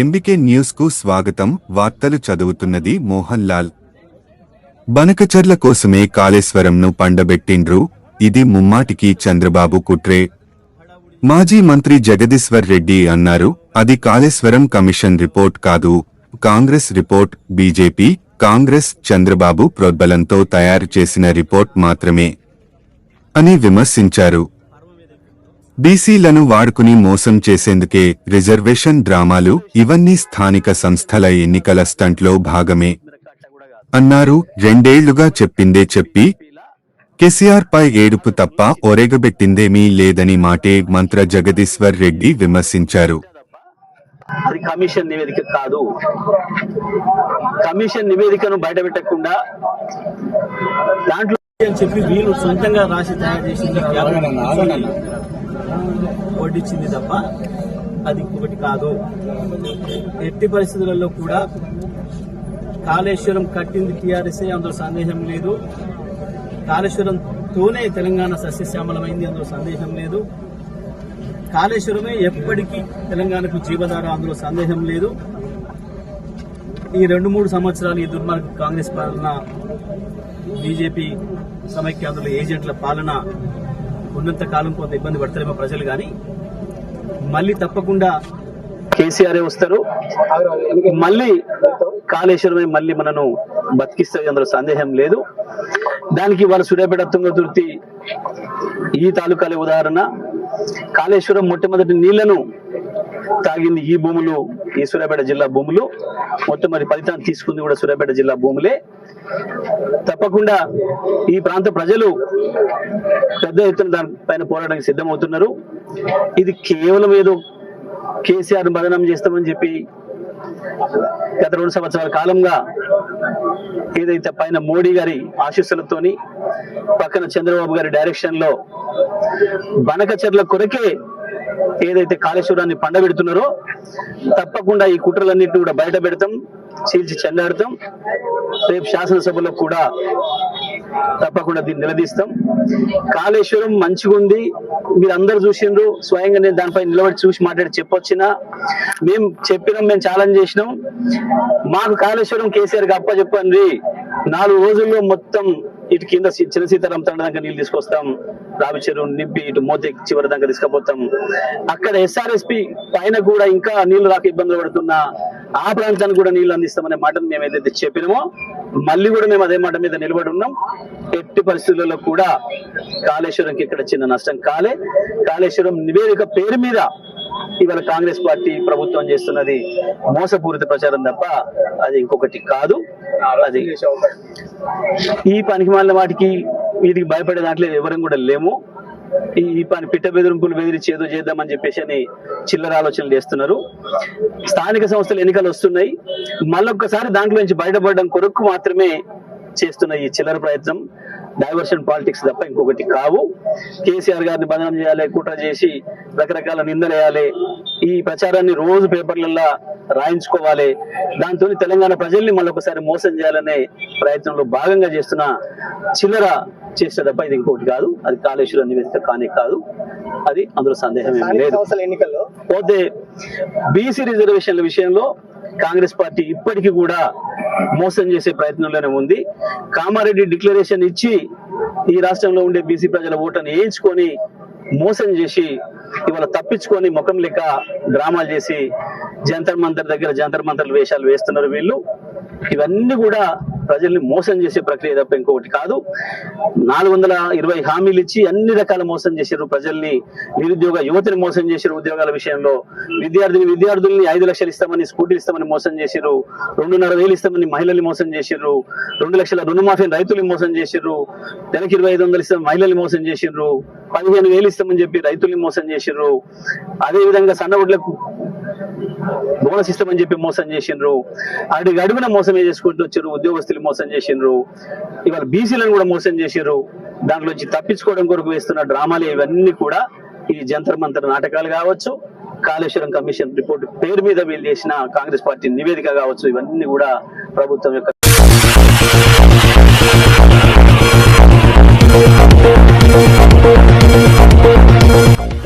MBK న్యూస్కు స్వాగతం. వార్తలు చదువుతున్నది మోహన్ లాల్ బనకచర్ల కోసమే కాళేశ్వరంను పండబెట్టిండ్రు. ఇది ముమ్మాటికి చంద్రబాబు కుట్రే. మాజీ మంత్రి జగదీశ్వర్ రెడ్డి అన్నారు అది కాళేశ్వరం కమిషన్ రిపోర్ట్ కాదు. కాంగ్రెస్ రిపోర్ట్ బీజేపీ కాంగ్రెస్ చంద్రబాబు ప్రోద్బలంతో తయారు చేసిన రిపోర్ట్ మాత్రమే అని విమర్శించారు. బీసీలను వాడుకుని మోసం చేసేందుకే రిజర్వేషన్ డ్రామాలు ఇవన్నీ స్థానిక సంస్థల ఎన్నికల స్టంట్లో భాగమే. అన్నారు రెండేళ్ళుగా చెప్పిందే చెప్పి కేసీఆర్ పై ఏడుపు తప్ప ఒరేగబెట్టిందేమీ లేదని మాటే మంత్ర జగదీశ్వర్ రెడ్డి విమర్శించారు. అది కమిషన్ నివేదిక కాదు. కమిషన్ నివేదికను బయటపెట్టకుండా దాంట్లో అని చెప్పి వీళ్ళు సొంతంగా రాసి తయారు చేసింది వడ్డించింది తప్ప అది ఇంకొకటి కాదు. ఎట్టి పరిస్థితులలో కూడా కాళేశ్వరం కట్టింది టీఆర్ఎస్ఏ అందులో సందేహం లేదు. కాళేశ్వరంతోనే తెలంగాణ సస్యశ్యామలమైంది అందులో సందేహం లేదు. కాళేశ్వరమే ఎప్పటికీ తెలంగాణకు జీవధార అందులో సందేహం లేదు. ఈ రెండు మూడు సంవత్సరాలు ఈ దుర్మార్గ కాంగ్రెస్ పాలన బీజేపీ సమైక్యాంధ్రుల ఏజెంట్ల పాలన ఉన్నంత కాలం కొంత ఇబ్బంది పడతారేమో ప్రజలు కానీ మళ్ళీ తప్పకుండా కేసీఆర్ వస్తారు. మళ్ళీ కాళేశ్వరమే మళ్ళీ మనను బతికిస్తుంది అందులో సందేహం లేదు. దానికి వాళ్ళ సూర్యాపేట తుంగతుర్తి ఈ తాలూకాలే ఉదాహరణ. కాళేశ్వరం మొట్టమొదటి నీళ్ళను తాగింది ఈ భూములు ఈ సూర్యాపేట జిల్లా భూములు. మొత్తం మరి ఫలితాన్ని తీసుకుంది కూడా సూర్యాపేట జిల్లా భూములే. తప్పకుండా ఈ ప్రాంత ప్రజలు పెద్ద ఎత్తున దానిపైన పోరాటానికి సిద్ధమవుతున్నారు. ఇది కేవలం ఏదో కేసీఆర్ మదనం చేస్తామని చెప్పి గత రెండు సంవత్సరాల కాలంగా ఏదైతే పైన మోడీ గారి ఆశీస్సులతోని పక్కన చంద్రబాబు గారి డైరెక్షన్లో బనకచర్ల కొరకే ఏదైతే కాళేశ్వరాన్ని పండబెడుతున్నారో తప్పకుండా ఈ కుట్రలన్నింటినీ కూడా బయట పెడతాం చీల్చి చెల్లాడతాం రేపు శాసనసభలో కూడా తప్పకుండా దీన్ని నిలదీస్తాం. కాళేశ్వరం మంచిగా ఉంది మీరు అందరు చూసిండ్రు. స్వయంగా నేను దానిపై నిలబడి చూసి మాట్లాడి చెప్పొచ్చినా. మేము చెప్పినాం మేము ఛాలెంజ్ చేసినాం. మాకు కాళేశ్వరం కేసీఆర్ అప్ప చెప్పండి. నాలుగు రోజుల్లో మొత్తం ఇటు కింద చిన్న సీతారాం తండ్రి దగ్గర నీళ్ళు తీసుకొస్తాం. రావి చెరువు నింపి ఇటు మోతే చివరి దాకా తీసుకుపోతాం అక్కడ ఎస్ఆర్ఎస్పి పైన కూడా ఇంకా నీళ్ళు రాక ఇబ్బందులు పడుతున్న ఆ ప్రాంతానికి కూడా నీళ్ళు అందిస్తామనే మాటను మేము ఏదైతే చెప్పినామో మళ్ళీ కూడా మేము అదే మాట మీద నిలబడి ఉన్నాం. ఎట్టి పరిస్థితులలో కూడా కాళేశ్వరంకి ఇక్కడ చిన్న నష్టం కాలే. కాళేశ్వరం నివేదిక పేరు మీద ఇవాళ కాంగ్రెస్ పార్టీ ప్రభుత్వం చేస్తున్నది మోసపూరిత ప్రచారం తప్ప అది ఇంకొకటి కాదు. అది ఈ పనికి మాలిన వాటికి వీటికి భయపడే దాంట్లో ఎవరం కూడా లేము. ఈ పని పిట్ట బెదిరింపులు బెదిరించి ఏదో చేద్దామని చెప్పేసి అని చిల్లర ఆలోచనలు చేస్తున్నారు. స్థానిక సంస్థలు ఎన్నికలు వస్తున్నాయి. మళ్ళొక్కసారి దాంట్లో నుంచి బయటపడడం కొరకు మాత్రమే చేస్తున్న ఈ చిల్లర ప్రయత్నం. డైవర్షన్ పాలిటిక్స్ తప్ప ఇంకొకటి కావు. కేసీఆర్ గారిని బంధనం చేయాలి కుట్ర చేసి రకరకాల నిందలేయాలి. ఈ ప్రచారాన్ని రోజు పేపర్లలో రాయించుకోవాలి. దాంతో తెలంగాణ ప్రజల్ని మళ్ళొకసారి మోసం చేయాలనే ప్రయత్నంలో భాగంగా చేస్తున్న చిల్లర చేస్తే తప్ప ఇది ఇంకొకటి కాదు. అది కాళేశ్వరం నివేదిక కానే కాదు. అది అందులో సందేహం ఏమీ లేదు. ఎన్నికల్లో? పోతే బీసీ రిజర్వేషన్ల విషయంలో కాంగ్రెస్ పార్టీ ఇప్పటికీ కూడా మోసం చేసే ప్రయత్నంలోనే ఉంది. కామారెడ్డి డిక్లరేషన్ ఇచ్చి ఈ రాష్ట్రంలో ఉండే బీసీ ప్రజల ఓటును వేయించుకొని మోసం చేసి ఇవాళ తప్పించుకొని ముఖం లెక్క డ్రామాలు చేసి జంతర్ మంతర్ దగ్గర జంతర్ మంతర్లు వేషాలు వేస్తున్నారు వీళ్ళు. ఇవన్నీ కూడా ప్రజల్ని మోసం చేసే ప్రక్రియ తప్ప ఇంకొకటి కాదు. నాలుగు వందల ఇరవై హామీలు ఇచ్చి అన్ని రకాల మోసం చేశారు ప్రజల్ని నిరుద్యోగ యువతిని మోసం చేశారు ఉద్యోగాల విషయంలో. విద్యార్థిని విద్యార్థుల్ని ఐదు లక్షలు ఇస్తామని స్కూటీలు ఇస్తామని మోసం చేశారు. రెండున్నర వేలు ఇస్తామని మహిళల్ని మోసం చేశారు. రెండు లక్షల రుణమాఫీని రైతుల్ని మోసం చేశారు. నెలకి ఇరవై ఐదు వందలు ఇస్తామని మహిళల్ని మోసం చేశారు. పదిహేను వేలు ఇస్తామని చెప్పి రైతుల్ని మోసం చేశారు. అదే విధంగా సన్న బోనస్ ఇస్తామని చెప్పి మోసం చేసిండ్రు. అడిగి అడుగున మోసమే చేసుకుంటూ వచ్చారు ఉద్యోగస్తులు మోసం చేసిండ్రు. ఇవాళ బీసీలను కూడా మోసం చేసిర్రు దాంట్లోంచి తప్పించుకోవడం కొరకు వేస్తున్న డ్రామాలు ఇవన్నీ కూడా ఈ జంతర్ మంతర్ నాటకాలు కావచ్చు కాళేశ్వరం కమిషన్ రిపోర్ట్ పేరు మీద వీళ్ళు చేసిన కాంగ్రెస్ పార్టీ నివేదిక కావచ్చు ఇవన్నీ కూడా ప్రభుత్వం యొక్క